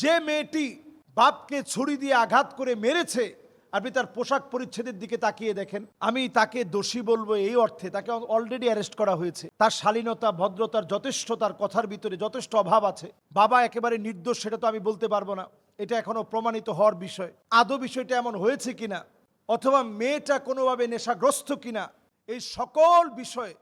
যে মেয়েটি বাপকে ছুরি দিয়ে আঘাত করে মেরেছে, আপনি তার পোশাক পরিচ্ছেদের দিকে তাকিয়ে দেখেন। আমি তাকে দোষী বলব এই অর্থে, তাকে অলরেডি অ্যারেস্ট করা হয়েছে। তার শালীনতা, ভদ্রতার যথেষ্ট তার কথার ভিতরে যথেষ্ট অভাব আছে। বাবা একেবারে নির্দোষ, সেটা তো আমি বলতে পারব না। এটা এখনও প্রমাণিত হওয়ার বিষয়। আদৌ বিষয়টা এমন হয়েছে কিনা? অথবা মেয়েটা কোনোভাবে নেশাগ্রস্ত কিনা? এই সকল বিষয়ে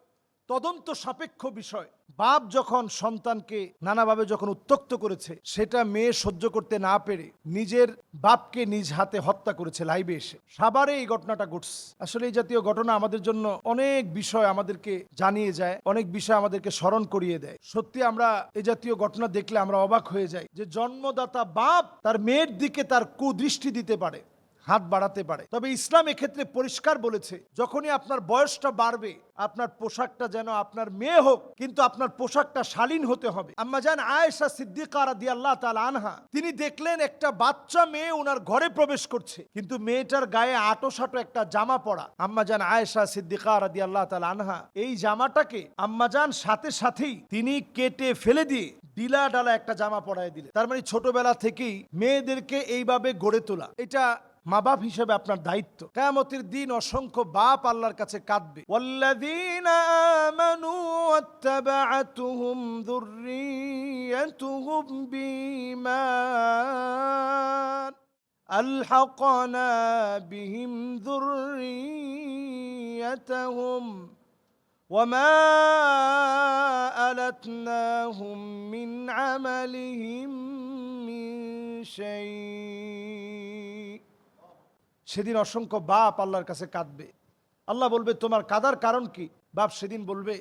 তদন্ত সাপেক্ষ বিষয়। বাপ যখন সন্তানকে নানাভাবে যখন উত্তক্ত করেছে, সেটা মেয়ে সহ্য করতে না পেরে নিজের বাপকে নিজ হাতে হত্যা করেছে লাইভে এসে। সাবারে এই ঘটনাটা ঘটছে। আসলে এই জাতীয় ঘটনা আমাদের জন্য অনেক বিষয় আমাদেরকে জানিয়ে যায়, অনেক বিষয় আমাদেরকে স্মরণ করিয়ে দেয়। সত্যি আমরা এই জাতীয় ঘটনা দেখলে আমরা অবাক হয়ে যাই যে জন্মদাতা বাপ তার মেয়ের দিকে তার কুদৃষ্টি দিতে পারে। হাত বাড়াতে পারে। তবে ইসলাম এক্ষেত্রে পরিষ্কার বলেছে, যখনই আপনার বয়সটা বাড়বে, আপনার পোশাকটা যেন আপনার মেয়ে হোক, কিন্তু আপনার পোশাকটা শালীন হতে হবে। আম্মা জান আয়েশা সিদ্দিকা রাদি আল্লাহ তাল আনহা, তিনি দেখলেন একটা বাচ্চা মেয়ে ওনার ঘরে প্রবেশ করছে, কিন্তু মেয়েটার গায়ে আটো সাটো একটা জামা পরা আম্মা জান আয়েশা সিদ্দিকা রাদি আল্লাহ তাল আনহা, এই জামাটাকে আম্মা জান সাথে সাথেই তিনি কেটে ফেলে দিয়ে ডিলা ডালা একটা জামা পরায় দিলে তার মানে ছোটবেলা থেকেই মেয়েদেরকে এইভাবে গড়ে তোলা। এটা মা বাপ হিসেবে আপনার দায়িত্ব কেয়ামতের দিন অসংখ্য বাপ আল্লাহর কাছে কাঁদবে والذين آمنوا واتبعتهم ذريتهم بإيمان ألحقنا بهم ذريتهم وما ألتناهم من عملهم من شيء সেদিন অসংখ্য বাপ আল্লাহর কাছে কাঁদবে। আল্লাহ বলবে, তোমার কাদার কারণ কি? বাপ সেদিন বলবে,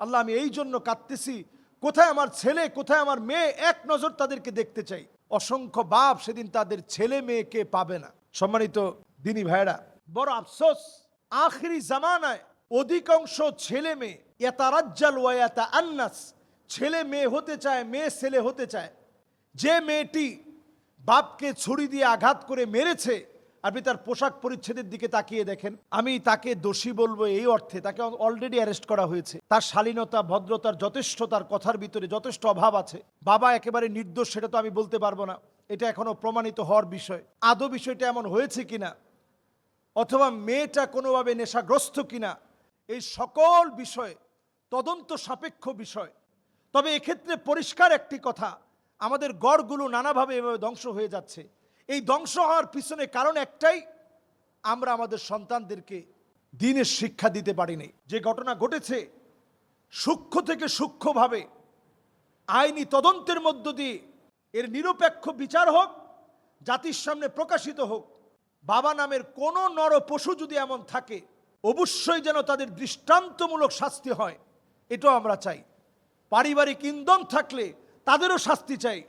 আল্লাহ, আমি এই জন্য কাঁদতেছি। কোথায় আমার ছেলে, কোথায় আমার মেয়ে? এক নজর তাদেরকে দেখতে চাই। অসংখ্য বাপ সেদিন তাদের ছেলে মেয়েকে পাবে না। সম্মানিত দিনী ভাইরা বড় আফসোস, আখরি জামানায় অধিকাংশ ছেলে মেয়ে এতারাজ্জাল ওয়াতা আন্নাস ছেলে মেয়ে হতে চায়, মেয়ে ছেলে হতে চায়। যে মেয়েটি বাপকে ছুরি দিয়ে আঘাত করে মেরেছে আপনি তার পোশাক পরিচ্ছেদের দিকে তাকিয়ে দেখেন। আমি তাকে দোষী বলব এই অর্থে তাকে অলরেডি অ্যারেস্ট করা হয়েছে। তার শালীনতা, ভদ্রতার যথেষ্ট, তার কথার ভিতরে যথেষ্ট অভাব আছে। বাবা একেবারে নির্দোষ, সেটা তো আমি বলতে পারব না। এটা এখনও প্রমাণিত হওয়ার বিষয়। আদৌ বিষয়টা এমন হয়েছে কিনা? অথবা মেয়েটা কোনোভাবে নেশাগ্রস্ত কিনা? এই সকল বিষয়ে তদন্ত সাপেক্ষ বিষয়। তবে এক্ষেত্রে পরিষ্কার একটি কথা, আমাদের গড়গুলো নানাভাবে এভাবে ধ্বংস হয়ে যাচ্ছে। এই ধ্বংস হওয়ার পিছনে কারণ একটাই, আমরা আমাদের সন্তানদেরকে দিনের শিক্ষা দিতে পারিনি। যে ঘটনা ঘটেছে, সূক্ষ্ম থেকে সূক্ষ্মভাবে, আইনি তদন্তের মধ্য দিয়ে, এর নিরপেক্ষ বিচার হোক, জাতির সামনে প্রকাশিত হোক, বাবা নামের কোনো নর পশু যদি এমন থাকে, অবশ্যই যেন তাদের দৃষ্টান্তমূলক শাস্তি হয়, এটাও আমরা চাই। পারিবারিক ইন্ধন থাকলে তাদেরও শাস্তি চাই।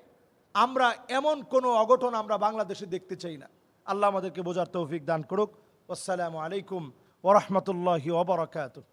আমরা এমন কোনো অঘটন আমরা বাংলাদেশে দেখতে চাই না। আল্লাহ আমাদেরকে বোঝার তৌফিক দান করুক। আসসালামু আলাইকুম ওরহমতুল্লাহি ওবরাকাতুহ